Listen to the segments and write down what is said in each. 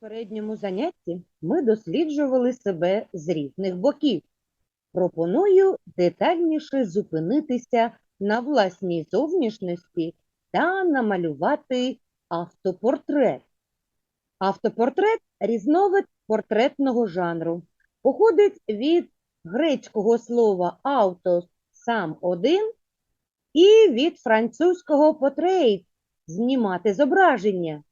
попередньому занятті ми досліджували себе з різних боків. Пропоную детальніше зупинитися на власній зовнішності та намалювати автопортрет. Автопортрет різновид портретного жанру. Походить від грецького слова «autos» – сам один і від французького «portrait» – знімати зображення.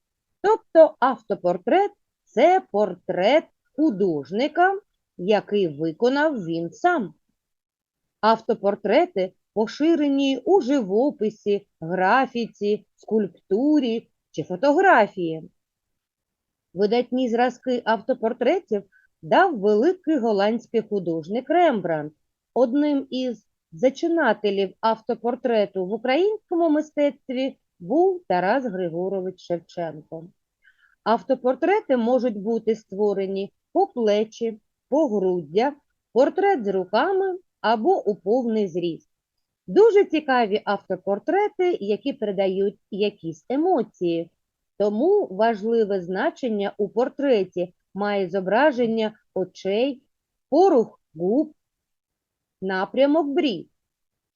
Тобто автопортрет – це портрет художника, який виконав він сам. Автопортрети поширені у живописі, графіці, скульптурі чи фотографії. Видатні зразки автопортретів дав великий голландський художник Рембрандт. Одним із зачинателів автопортрету в українському мистецтві був Тарас Григорович Шевченко. Автопортрети можуть бути створені по плечі, по груддя, портрет з руками або у повний зріст. Дуже цікаві автопортрети, які передають якісь емоції. Тому важливе значення у портреті має зображення очей, порух губ, напрямок брів.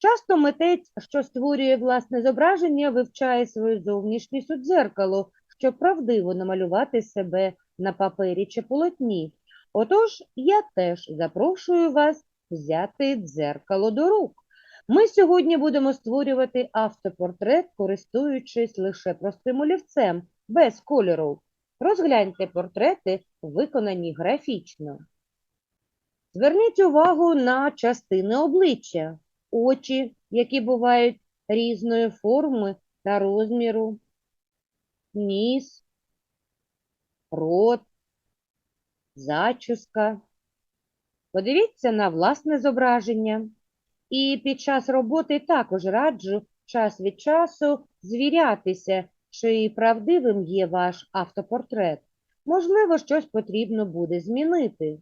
Часто митець, що створює власне зображення, вивчає свою зовнішність у дзеркало, щоб правдиво намалювати себе на папері чи полотні. Отож, я теж запрошую вас взяти дзеркало до рук. Ми сьогодні будемо створювати автопортрет, користуючись лише простим олівцем, без кольору. Розгляньте портрети, виконані графічно. Зверніть увагу на частини обличчя, очі, які бувають різної форми та розміру, ніс, рот, зачіска. Подивіться на власне зображення. І під час роботи також раджу час від часу звірятися, чи правдивим є ваш автопортрет. Можливо, щось потрібно буде змінити.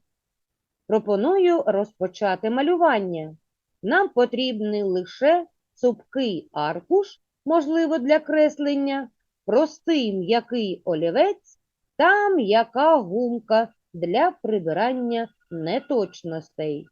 Пропоную розпочати малювання. Нам потрібний лише цупкий аркуш, можливо, для креслення, простий м'який олівець та м'яка гумка для прибирання неточностей.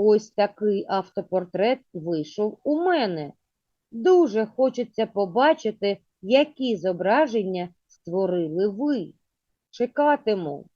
Ось такий автопортрет вийшов у мене. Дуже хочеться побачити, які зображення створили ви. Чекатиму.